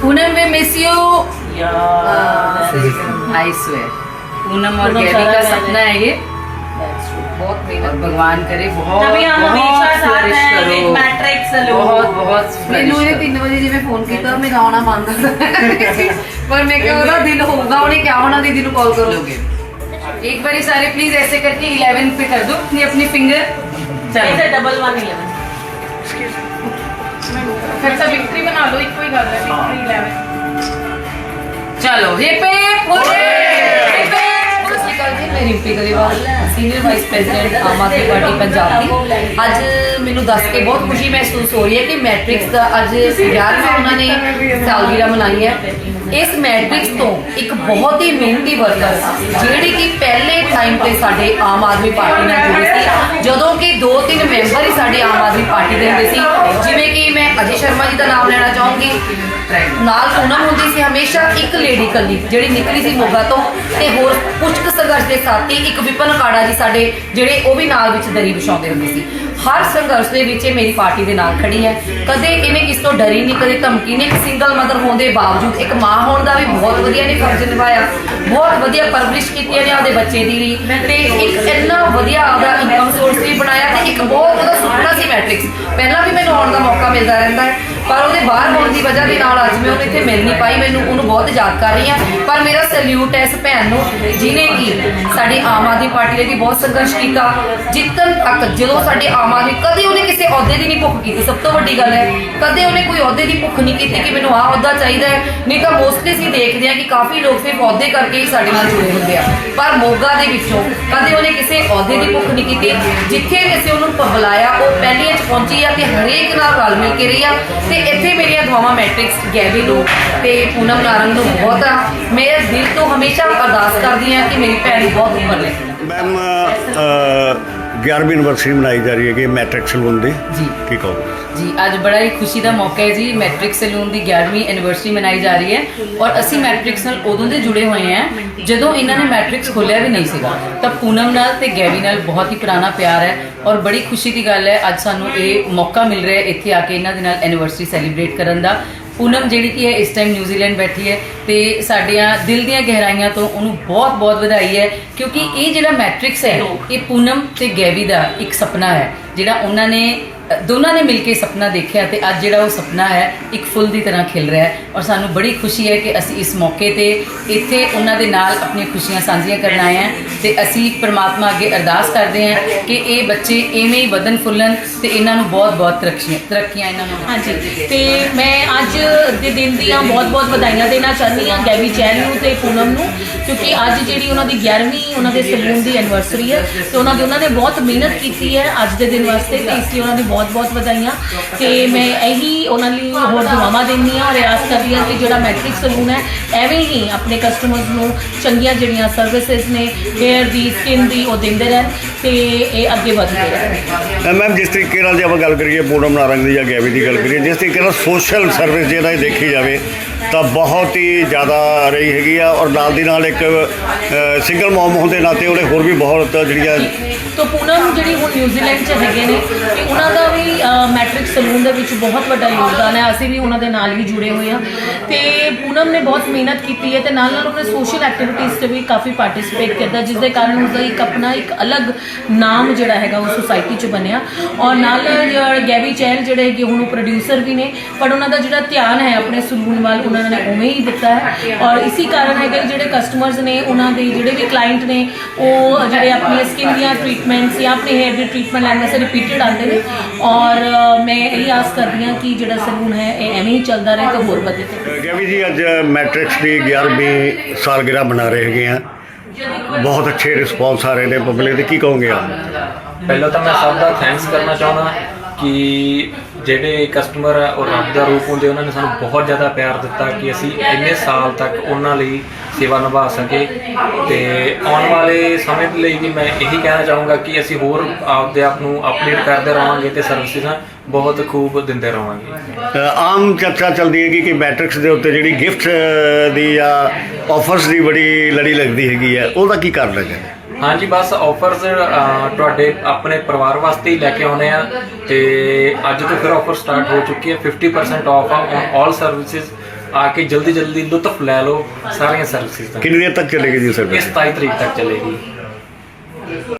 पूनम में miss you I swear Poonam और Gary का सपना है ये बहुत मेहनत भगवान करे बहुत ਬਹੁਤ ਬਹੁਤ ਮੈਨੂੰ ਇਹ 3 ਵਜੇ ਜਿਵੇਂ ਫੋਨ ਕੀਤਾ ਮੇਰਾ ਆਉਣਾ ਬੰਦ ਪਰ ਮੈਂ ਕਿਹਾ ਉਹਦਾ ਦਿਲ ਹੋਊਗਾ ਉਹਨੇ ਕਿਹਾ ਹੋਣਾ ਦੀਦੀ ਨੂੰ ਕਾਲ ਕਰੋਗੇ एक बारी सारे प्लीज ऐसे करके 11 पे कर दो ये अपनी फिंगर चलो डबल वन इलेवन ਅੱਜ ਮੈਨੂੰ ਦੱਸ ਕੇ ਬਹੁਤ ਖੁਸ਼ੀ ਮਹਿਸੂਸ ਹੋ ਰਹੀ ਹੈ ਕਿ ਮੈਟ੍ਰਿਕਸ ਦਾ ਅੱਜ ਮਨਾਈ ਇਸ ਮੈਟ੍ਰਿਕਸ ਤੋਂ ਇੱਕ ਬਹੁਤ ਹੀ ਮਿਹਨਤੀ ਵਰਕਰ ਜਿਹੜੀ ਕਿ ਪਹਿਲੇ ਟਾਈਮ ਤੇ ਸਾਡੇ ਆਮ ਆਦਮੀ ਪਾਰਟੀ ਨਾਲ ਜੁੜੇ ਸੀ। ਜਦੋਂ ਕਿ ਦੋ ਤਿੰਨ ਮੈਂਬਰ ਹੀ ਸਾਡੇ ਆਮ ਆਦਮੀ ਪਾਰਟੀ ਦੇ ਹੁੰਦੇ ਸੀ। ਜਿਵੇਂ ਕਿ ਮੈਂ ਅਜੇ ਸ਼ਰਮਾ ਜੀ ਦਾ ਨਾਮ ਲੈਣਾ ਚਾਹੂੰਗੀ। ਨਾਲ ਪੂਨਮ ਹੁੰਦੀ ਸੀ ਹਮੇਸ਼ਾ ਇੱਕ ਲੇਡੀ ਕੱਲੀ, ਜਿਹੜੀ ਨਿਕਲੀ ਸੀ ਮੋਗਾ ਤੋਂ। ਤੇ ਹੋਰ ਕੁਝ ਸੰਘਰਸ਼ ਦੇ ਸਾਥੀ, ਇੱਕ ਵਿਪਨ ਕਾੜਾ ਜੀ ਸਾਡੇ, ਜਿਹੜੇ ਉਹ ਵੀ ਨਾਲ ਵਿੱਚ ਦਰੀ ਵਿਛਾਉਂਦੇ ਹੁੰਦੇ ਸੀ। ਹਰ ਸੰਘਰਸ਼ ਦੇ ਵਿੱਚ ਇਹ ਮੇਰੀ ਪਾਰਟੀ ਦੇ ਨਾਲ ਖੜੀ ਹੈ। ਕਦੇ ਇਹਨੇ ਕਿਸ ਤੋਂ ਡਰੀ ਨਹੀਂ, ਕਦੇ ਧਮਕੀ ਨਹੀਂ। ਇੱਕ ਸਿੰਗਲ ਮਦਰ ਹੋਣ ਦੇ ਬਾਵਜੂਦ ਇੱਕ ਮਾਂ ਹੋਣ ਦਾ ਵੀ ਬਹੁਤ ਵਧੀਆ ਨੇ ਫਰਜ਼ ਨਿਭਾਇਆ। ਬਹੁਤ ਵਧੀਆ ਪਰਵਰਿਸ਼ ਕੀਤੀ ਨੇ ਆਪਦੇ ਬੱਚੇ ਦੀ ਵੀ। ਤੇ ਇੱਕ ਇੰਨਾ ਵਧੀਆ ਆਪਦਾ ਇਨਕਮ ਸੋਰਸ ਵੀ ਬਣਾਇਆ ਤੇ ਇੱਕ ਬਹੁਤ ਉਹਦਾ ਸੁਪਨਾ ਸੀ ਮੈਟ੍ਰਿਕਸ ਪਹਿਲਾਂ ਵੀ ਮੈਨੂੰ ਆਉਣ ਦਾ ਮੌਕਾ ਮਿਲਦਾ ਰਹਿੰਦਾ ਹੈ। ਪਰ ਉਹਦੇ ਬਾਹਰ ਹੋਣ ਦੀ ਵਜ੍ਹਾ ਦੇ ਨਾਲ ਅੱਜ ਮੈਂ ਉਹਨੂੰ ਇੱਥੇ ਮਿਲ ਨਹੀਂ ਪਾਈ, ਮੈਨੂੰ ਉਹਨੂੰ ਬਹੁਤ ਯਾਦ ਕਰ ਰਹੀ ਹਾਂ। ਪਰ ਮੇਰਾ ਸੈਲੂਟ ਹੈ ਇਸ ਭੈਣ ਨੂੰ ਜਿਨੇ ਕਿ ਸਾਡੀ ਆਮ ਆਦਮੀ ਪਾਰਟੀ ਲਈ ਬਹੁਤ ਸੰਘਰਸ਼ ਕੀਤਾ। ਜਿੱਤਨ ਤੱਕ ਜਦੋਂ ਸਾਡੇ ਆਮ ਆਦਮੀ, ਕਦੇ ਉਹਨੇ ਕਿਸੇ ਅਹੁਦੇ ਦੀ ਨਹੀਂ ਭੁੱਖ ਕੀਤੀ, ਸਭ ਤੋਂ ਵੱਡੀ ਗੱਲ ਹੈ। ਕਦੇ ਉਹਨੇ ਕੋਈ ਅਹੁਦੇ ਦੀ ਭੁੱਖ ਨਹੀਂ ਕੀਤੀ ਕਿ ਮੈਨੂੰ ਆਹ ਅਹੁਦਾ ਚਾਹੀਦਾ ਹੈ। ਨਹੀਂ ਤਾਂ ਮੋਸਟਲੀ ਅਸੀਂ ਦੇਖਦੇ ਹਾਂ ਕਿ ਕਾਫੀ ਲੋਕ ਸਿਰਫ ਅਹੁਦੇ ਕਰਕੇ ਹੀ ਸਾਡੇ ਨਾਲ ਜੁੜੇ ਹੁੰਦੇ ਆ। ਪਰ ਮੋਗਾ ਦੇ ਵਿੱਚੋਂ ਕਦੇ ਉਹਨੇ ਕਿਸੇ ਅਹੁਦੇ ਦੀ ਭੁੱਖ ਨਹੀਂ ਕੀਤੀ। ਜਿੱਥੇ ਅਸੀਂ ਉਹਨੂੰ ਬੁਲਾਇਆ, ਉਹ ਪਹਿਲੀਆਂ 'ਚ ਪਹੁੰਚੀ ਆ ਤੇ ਹਰੇਕ ਨਾਲ ਰਲ ਮਿਲ ਕੇ ਰਹੀ ਆ। ਤੇ ਇੱਥੇ ਮੇਰੀਆਂ ਦੁਆਵਾਂ ਮੈਟ੍ਰਿਕਸ ਗੈਬੀ ਨੂੰ ਤੇ ਪੂਨਮ ਨਾਰੰਗ ਨੂੰ ਬਹੁਤ ਆ। ਮੇਰੇ ਦਿਲ ਤੋਂ ਹਮੇਸ਼ਾ ਅਰਦਾਸ ਕਰਦੀ ਆ ਕਿ ਮੇਰੀ ਭੈਣ ਬਹੁਤ ਉਮਰ ਲੈ। ਮੈਮ 11ਵੀਂ ਐਨਵਰਸਰੀ ਮਨਾਈ ਜਾ ਰਹੀ ਹੈ ਕਿ ਮੈਟ੍ਰਿਕ ਸਲੂਨ ਦੀ। ਜੀ। ਕੀ ਕਹੋ ਜੀ ਅੱਜ ਬੜਾ ਹੀ ਖੁਸ਼ੀ ਦਾ ਮੌਕਾ ਹੈ ਜੀ ਮੈਟ੍ਰਿਕ ਸੈਲੂਨ ਦੀ 11ਵੀਂ ਐਨੀਵਰਸਰੀ ਮਨਾਈ ਜਾ ਰਹੀ ਹੈ ਔਰ ਅਸੀਂ ਮੈਟ੍ਰਿਕਸ ਨਾਲ ਉਦੋਂ ਦੇ ਜੁੜੇ ਹੋਏ ਹਾਂ ਜਦੋਂ ਇਹਨਾਂ ਨੇ ਮੈਟ੍ਰਿਕਸ ਖੋਲਿਆ ਵੀ ਨਹੀਂ ਸੀਗਾ। ਤਾਂ ਪੂਨਮ ਨਾਲ ਤੇ ਗੈਵੀ ਨਾਲ ਬਹੁਤ ਹੀ ਪੁਰਾਣਾ ਪਿਆਰ ਹੈ ਔਰ ਬੜੀ ਖੁਸ਼ੀ ਦੀ ਗੱਲ ਹੈ ਅੱਜ ਸਾਨੂੰ ਇਹ ਮੌਕਾ ਮਿਲ ਰਿਹਾ ਹੈ ਇੱਥੇ ਆ ਕੇ ਇਹਨਾਂ ਦੇ ਨਾਲ ਐਨੀਵਰਸਰੀ ਸੈਲੀਬ੍ਰੇਟ ਕਰਨ ਦਾ। ਪੂਨਮ ਜਿਹੜੀ ਕੀ ਹੈ ਇਸ ਟਾਈਮ ਨਿਊਜ਼ੀਲੈਂਡ ਬੈਠੀ ਹੈ ਤੇ ਸਾਡੀਆਂ ਦਿਲ ਦੀਆਂ ਗਹਿਰਾਈਆਂ ਤੋਂ ਉਹਨੂੰ ਬਹੁਤ-ਬਹੁਤ ਵਧਾਈ ਹੈ ਕਿਉਂਕਿ ਇਹ ਜਿਹੜਾ ਮੈਟ੍ਰਿਕਸ ਹੈ ਇਹ ਪੂਨਮ ਤੇ ਗੈਵੀ ਦਾ ਇੱਕ ਸੁਪਨਾ ਹੈ। ਜਿਹੜਾ ਉਹਨਾਂ ਨੇ, ਦੋਨਾਂ ਨੇ ਮਿਲ ਕੇ ਸੁਪਨਾ ਦੇਖਿਆ ਤੇ ਅੱਜ ਜਿਹੜਾ ਉਹ ਸੁਪਨਾ ਹੈ, ਇੱਕ ਫੁੱਲ ਦੀ ਤਰ੍ਹਾਂ ਖਿਲ ਰਿਹਾ ਹੈ ਔਰ ਸਾਨੂੰ ਬੜੀ ਖੁਸ਼ੀ ਹੈ ਕਿ ਅਸੀਂ ਇਸ ਮੌਕੇ ਤੇ ਇੱਥੇ ਉਹਨਾਂ ਦੇ ਨਾਲ ਆਪਣੀਆਂ ਖੁਸ਼ੀਆਂ ਸਾਂਝੀਆਂ ਕਰਨ ਆਏ ਹਾਂ ਤੇ ਅਸੀਂ ਪ੍ਰਮਾਤਮਾ ਅੱਗੇ ਅਰਦਾਸ ਕਰਦੇ ਹਾਂ ਕਿ ਇਹ ਬੱਚੇ ਐਵੇਂ ਹੀ ਵਧਨ ਫੁੱਲਣ ਤੇ ਇਹਨਾਂ ਨੂੰ ਬਹੁਤ-ਬਹੁਤ ਤਰੱਕੀਆਂ ਤਰੱਕੀਆਂ ਇਹਨਾਂ ਨੂੰ ਹਾਂਜੀ, ਤੇ ਮੈਂ ਅੱਜ ਦੇ ਦਿਨ ਦੀਆਂ ਬਹੁਤ-ਬਹੁਤ ਵਧਾਈਆਂ ਦੇਣਾ ਚਾਹੁੰਦੀ ਹਾਂ ਗੈਵੀ ਚੈਨ ਨੂੰ ਤੇ ਪੂਨਮ ਨੂੰ, ਕਿਉਂਕਿ ਅੱਜ ਜਿਹੜੀ ਉਹਨਾਂ ਦੀ 11ਵੀਂ ਉਹਨਾਂ ਦੇ ਸਲੂਨ ਦੀ ਐਨੀਵਰਸਰੀ ਹੈ, ਤੇ ਉਹਨਾਂ ਦੇ, ਉਹਨਾਂ ਨੇ ਬਹੁਤ ਮਿਹਨਤ ਕੀਤੀ ਹੈ ਅੱਜ ਦੇ ਦਿਨ ਵਾਸਤੇ ਤੇ ਇਸ ਲਈ ਉਹਨਾਂ ਦੀ ਬਹੁਤ-ਬਹੁਤ ਵਧਾਈਆਂ ਤੇ ਮੈਂ ਇਹੀ ਉਹਨਾਂ ਲਈ ਹੋਰ ਦੁਆਵਾਂ ਦਿੰਦੀ ਹਾਂ ਰਿਆਜ਼ ਕਰਦੀ ਹਾਂ ਕਿ ਜਿਹੜਾ ਮੈਟ੍ਰਿਕ ਸਲੂਨ ਹੈ ਐਵੇਂ ਹੀ ਆਪਣੇ ਕਸਟਮਰਸ ਨੂੰ ਚੰਗੀਆਂ ਜਿਹੜੀਆਂ ਸਰਵਿਸਿਜ਼ ਨੇ ਹੇਅਰ ਦੀ ਸਕਿਨ ਦੀ ਉਹ ਦਿੰਦੇ ਰਹਿਣ ਤੇ ਇਹ ਅੱਗੇ ਵਧਦੇ ਰਹਿਣ। ਮੈਮ ਜਿਸ ਤਰੀਕੇ ਨਾਲ ਜੇ ਆਪਾਂ ਗੱਲ ਕਰੀਏ ਪੂਨਮ ਨਾਰੰਗ ਦੀ ਜਾਂ ਗੈਵੀ ਦੀ ਗੱਲ ਕਰੀਏ ਜਿਸ ਤਰੀਕੇ ਨਾਲ ਸੋਸ਼ਲ ਸਰਵਿਸ ਜਿਹੜਾ ਇਹ ਦੇਖੀ ਜਾਵੇ ਤਾਂ ਬਹੁਤ ਹੀ ਜ਼ਿਆਦਾ ਰਹੀ ਹੈਗੀ ਆ ਔਰ ਨਾਲ ਦੀ ਨਾਲ ਇੱਕ ਸਿੰਗਲ ਮਮ ਹੋਣ ਦੇ ਨਾਤੇ ਉਹਨੇ ਹੋਰ ਵੀ ਬਹੁਤ ਜਿਹੜੀਆਂ ਤੋ ਪੂਨਮ ਜਿਹੜੀ ਹੁਣ ਨਿਊਜ਼ੀਲੈਂਡ 'ਚ ਹੈਗੇ ਨੇ ਤੇ ਉਹਨਾਂ ਦਾ ਵੀ ਮੈਟ੍ਰਿਕ ਸਲੂਨ ਦੇ ਵਿੱਚ ਬਹੁਤ ਵੱਡਾ ਯੋਗਦਾਨ ਹੈ। ਅਸੀਂ ਵੀ ਉਹਨਾਂ ਦੇ ਨਾਲ ਹੀ ਜੁੜੇ ਹੋਏ ਹਾਂ। ਤੇ ਪੂਨਮ ਨੇ ਬਹੁਤ ਮਿਹਨਤ ਕੀਤੀ ਹੈ ਤੇ ਨਾਲ ਨਾਲ ਉਹਨੇ ਸੋਸ਼ਲ ਐਕਟੀਵਿਟੀਜ਼ 'ਚ ਵੀ ਕਾਫੀ ਪਾਰਟਿਸਿਪੇਟ ਕੀਤਾ ਜਿਸ ਦੇ ਕਾਰਨ ਉਸਦਾ ਇੱਕ ਆਪਣਾ ਇੱਕ ਅਲੱਗ ਨਾਮ ਜਿਹੜਾ ਹੈਗਾ ਉਹ ਸੁਸਾਇਟੀ 'ਚ ਬਣਿਆ। ਔਰ ਨਾਲ ਗੈਵੀ ਚੈਲ ਜਿਹੜੇ ਹੈਗੇ, ਹੁਣ ਉਹ ਪ੍ਰੋਡਿਊਸਰ ਵੀ ਨੇ ਪਰ ਉਹਨਾਂ ਦਾ ਜਿਹੜਾ ਧਿਆਨ ਹੈ ਆਪਣੇ ਸਲੂਨ ਵੱਲ, ਉਹਨਾਂ ਨੇ ਉਵੇਂ ਹੀ ਦਿੱਤਾ ਹੈ। ਔਰ ਇਸੇ ਕਾਰਨ ਹੈਗਾ ਜਿਹੜੇ ਕਸਟਮਰਸ ਨੇ, ਉਹਨਾਂ ਦੇ ਜਿਹੜੇ ਵੀ ਕਲਾਇੰਟ ਨੇ, ਉਹ ਜਿਹੜੇ ਆਪਣੀਆਂ ਸਕਿਨ ਦੀਆਂ ਟ੍ਰੀਟਮੈਂਟਸ ਜਾਂ ਆਪਣੇ ਹੇਅਰ ਦੀ ਟ੍ਰੀਟਮੈਂਟ ਲੈਣ ਵਾਸਤੇ ਰਿਪੀਟਡ ਆਉਂਦੇ ਨੇ ਔਰ ਮੈਂ ਇਹ ਆਸ ਕਰਦੀ ਹਾਂ ਕਿ ਜਿਹੜਾ ਸਲੂਨ ਹੈ ਇਹ ਐਵੇਂ ਹੀ ਚੱਲਦਾ ਰਹੇ ਤੇ ਹੋਰ ਵਧੇ ਗੈਵੀ ਜੀ ਅੱਜ ਮੈਟ੍ਰਿਕਸ ਦੀ 11ਵੀਂ ਸਾਲਗਿਰਾ ਮਨਾ ਰਹੇ ਹੈਗੇ ਆ। ਬਹੁਤ ਅੱਛੇ ਰਿਸਪੌਂਸ ਆ ਰਹੇ ਨੇ ਪਬਲਿਕ ਦੇ। ਕੀ ਕਹੋਗੇ ਆਪ? ਪਹਿਲਾਂ ਤਾਂ ਮੈਂ ਸਭ ਦਾ ਥੈਂਕਸ ਕਰਨਾ ਚਾਹੁੰਦਾ ਕਿ ਜਿਹੜੇ ਕਸਟਮਰ ਆ ਉਹ ਰੱਬ ਦਾ ਰੂਪ ਹੁੰਦੇ ਉਹਨਾਂ ਨੇ ਸਾਨੂੰ ਬਹੁਤ ਜ਼ਿਆਦਾ ਪਿਆਰ ਦਿੱਤਾ ਕਿ ਅਸੀਂ ਇੰਨੇ ਸਾਲ ਤੱਕ ਉਹਨਾਂ ਲਈ ਸੇਵਾ ਨਿਭਾ ਸਕੇ ਤੇ ਆਉਣ ਵਾਲੇ ਸਮੇਂ ਦੇ ਲਈ ਵੀ ਮੈਂ ਇਹੀ ਕਹਿਣਾ ਚਾਹੂੰਗਾ ਕਿ ਅਸੀਂ ਹੋਰ ਆਪਦੇ ਆਪ ਨੂੰ ਅਪਡੇਟ ਕਰਦੇ ਰਹਾਂਗੇ ਤੇ ਸਰਵਿਸਿਜ਼ਾਂ ਬਹੁਤ ਖੂਬ ਦਿੰਦੇ ਰਹਾਂਗੇ ਆਮ ਚਰਚਾ ਚੱਲਦੀ ਹੈ ਕਿ ਮੈਟ੍ਰਿਕਸ ਦੇ ਉੱਤੇ ਜਿਹੜੀ ਗਿਫਟ ਦੀ ਜਾਂ ਆਫਰਸ ਦੀ ਬੜੀ ਲੜੀ ਲੱਗਦੀ ਹੈਗੀ ਹੈ ਉਹਦਾ ਕੀ ਕਾਰਨ ਹੈ ਹਾਂਜੀ ਬਸ ਆਫਰਸ ਤੁਹਾਡੇ ਆਪਣੇ ਪਰਿਵਾਰ ਵਾਸਤੇ ਹੀ ਲੈ ਕੇ ਆਉਨੇ ਆ ਤੇ ਅੱਜ ਤੋਂ ਫਿਰ ਆਫਰ ਸਟਾਰਟ ਹੋ ਚੁੱਕੀ ਹੈ। 50% ਆਫ ਆ ਔਨ ਆਲ ਸਰਵਿਸਿਜ਼ ਆ ਕੇ ਜਲਦੀ ਜਲਦੀ ਲੁਤਫ ਲੈ ਲਓ ਸਾਰੀਆਂ ਸਰਵਿਸਿਜ਼ ਦਾ ਕਿੰਨੀ ਦੇਰ ਤੱਕ ਚੱਲੇਗੀ ਜੀ ਇਹ ਸਰਵਿਸ 27 ਤਰੀਕ ਤੱਕ ਚੱਲੇਗੀ।